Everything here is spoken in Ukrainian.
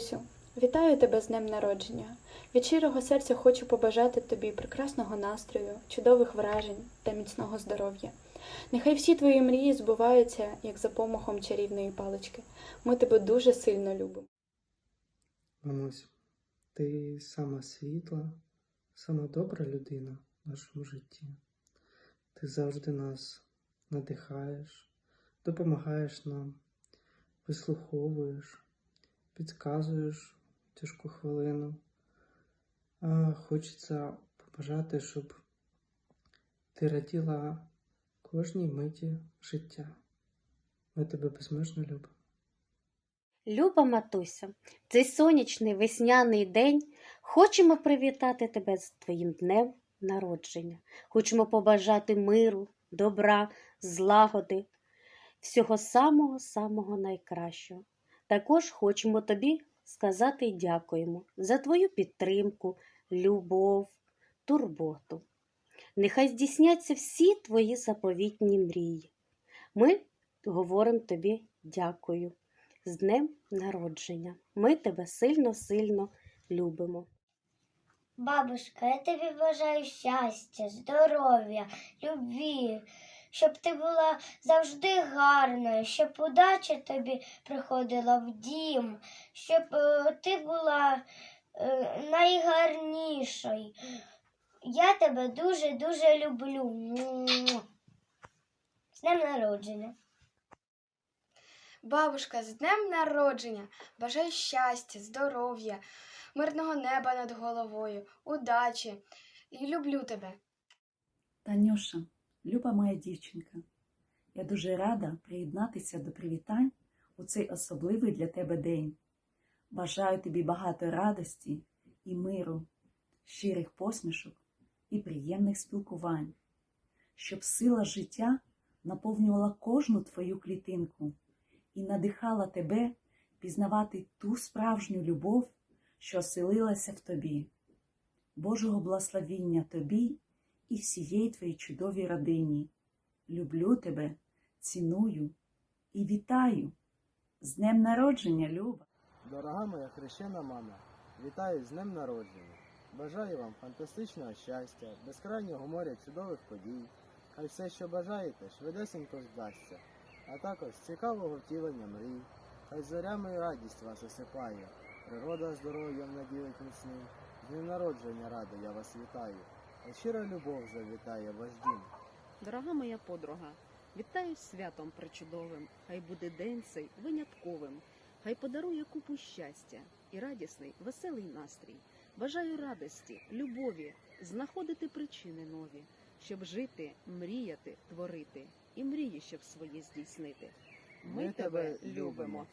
Матусю, вітаю тебе з днем народження. Від щирого серця хочу побажати тобі прекрасного настрою, чудових вражень та міцного здоров'я. Нехай всі твої мрії збуваються, як за помахом чарівної палички. Ми тебе дуже сильно любимо. Мамусь, ти сама світла, сама добра людина в нашому житті. Ти завжди нас надихаєш, допомагаєш нам, вислуховуєш, підказуєш тяжку хвилину. А хочеться побажати, щоб ти раділа кожній миті життя. Ми тебе безмежно любимо. Люба матуся, цей сонячний весняний день хочемо привітати тебе з твоїм днем народження. Хочемо побажати миру, добра, злагоди, всього самого-самого найкращого. Також хочемо тобі сказати дякуємо за твою підтримку, любов, турботу. Нехай здійсняться всі твої заповітні мрії. Ми говоримо тобі дякую з днем народження. Ми тебе сильно-сильно любимо. Бабушка, я тобі бажаю щастя, здоров'я, любві, щоб ти була завжди гарною, щоб удача тобі приходила в дім, щоб е, ти була е, найгарнішою. Я тебе дуже-дуже люблю. З днем народження. Бабушка, з днем народження! Бажаю щастя, здоров'я, мирного неба над головою, удачі і люблю тебе. Танюша, люба моя дівчинка, я дуже рада приєднатися до привітань у цей особливий для тебе день. Бажаю тобі багато радості і миру, щирих посмішок і приємних спілкувань, щоб сила життя наповнювала кожну твою клітинку і надихала тебе пізнавати ту справжню любов, що оселилася в тобі. Божого благословіння тобі і всієї твоїй чудовій родині. Люблю тебе, ціную і вітаю. З днем народження, Люба! Дорога моя хрещена мама, вітаю з днем народження. Бажаю вам фантастичного щастя, безкрайнього моря чудових подій. Хай все, що бажаєте, швидесенько здасться, а також цікавого втілення мрій. Хай зорями і радість вас осипає, природа здоров'ям наділить міцним. З днем народження радо я вас вітаю, щира любов завітає ваш дім. Дорога моя подруга, вітаю святом причудовим. Хай буде день цей винятковим, хай подарує купу щастя і радісний, веселий настрій. Бажаю радості, любові, знаходити причини нові, щоб жити, мріяти, творити і мрії, щоб свої здійснити. Ми, тебе любимо.